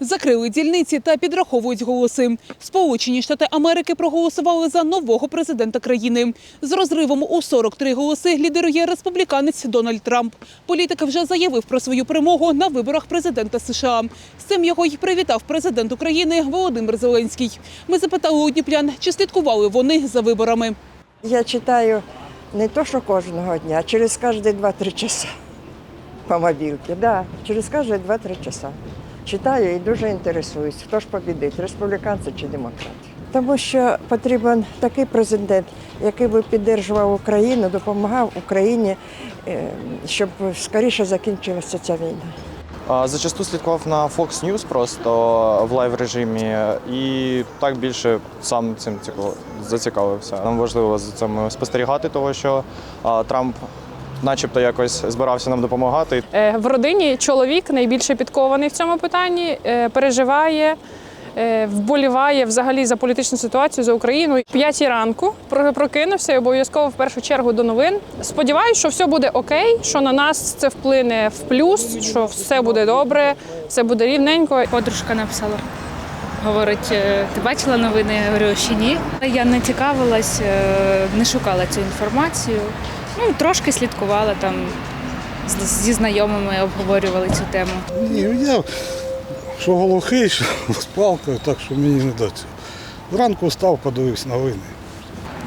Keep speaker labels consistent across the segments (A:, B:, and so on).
A: Закрили дільниці та підраховують голоси. Сполучені Штати Америки проголосували за нового президента країни. З розривом у 43 голоси лідирує республіканець Дональд Трамп. Політик вже заявив про свою перемогу на виборах президента США. З цим його й привітав президент України Володимир Зеленський. Ми запитали у дніплян, чи слідкували вони за виборами.
B: Я читаю не то, що кожного дня, а через кожні 2-3 часа по мобілці. Да, через кожні 2-3 часа. Читаю і дуже інтересуюсь, хто ж побідить, республіканці чи демократи. Тому що потрібен такий президент, який би підтримував Україну, допомагав Україні, е, щоб скоріше закінчилася ця війна.
C: Зачасту слідкував на Fox News просто в лайв режимі і так більше сам цим зацікавився. Нам важливо за цим спостерігати, того що а, Трамп, начебто, якось збирався нам допомагати.
D: Е, В родині чоловік найбільше підкований в цьому питанні, е, переживає, е, вболіває взагалі за політичну ситуацію за Україну. П'ятій ранку прокинувся і обов'язково в першу чергу до новин. Сподіваюсь, що все буде окей, що на нас це вплине в плюс, що все буде добре, все буде рівненько.
E: Подружка написала. Говорить, «Е, ти бачила новини? Я говорю, ще ні. Я не цікавилась, не шукала цю інформацію. Ну, трошки слідкувала там зі знайомими, обговорювали цю тему.
F: Ні, я що глухий, що з палкою, так що мені не до цього. Зранку встав, подивився новини.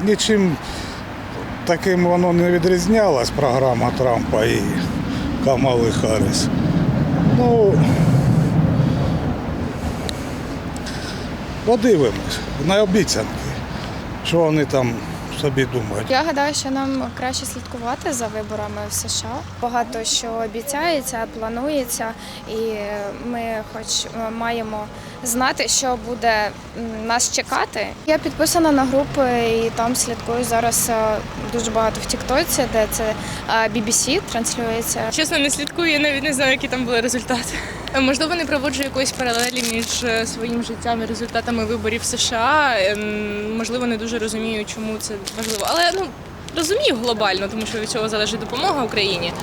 F: Нічим таким воно не відрізнялась програма Трампа і Камали Харріс. Ну, подивимось на обіцянки, що вони там собі думають.
G: Я гадаю, що нам краще слідкувати за виборами в США. Багато що обіцяється, планується, і ми, хоч е, маємо знати, що буде нас чекати. Я підписана на групи і там слідкую зараз е, дуже багато в Тіктоці, де це е, BBC транслюється.
H: Чесно, не слідкую, я навіть не знаю, які там були результати. Можливо, не проводжу якоїсь паралелі між е, своїм життям і результатами виборів в США. Ем, Можливо, не дуже розумію, чому це важливо. Але ну розумію глобально, тому що від цього залежить допомога Україні.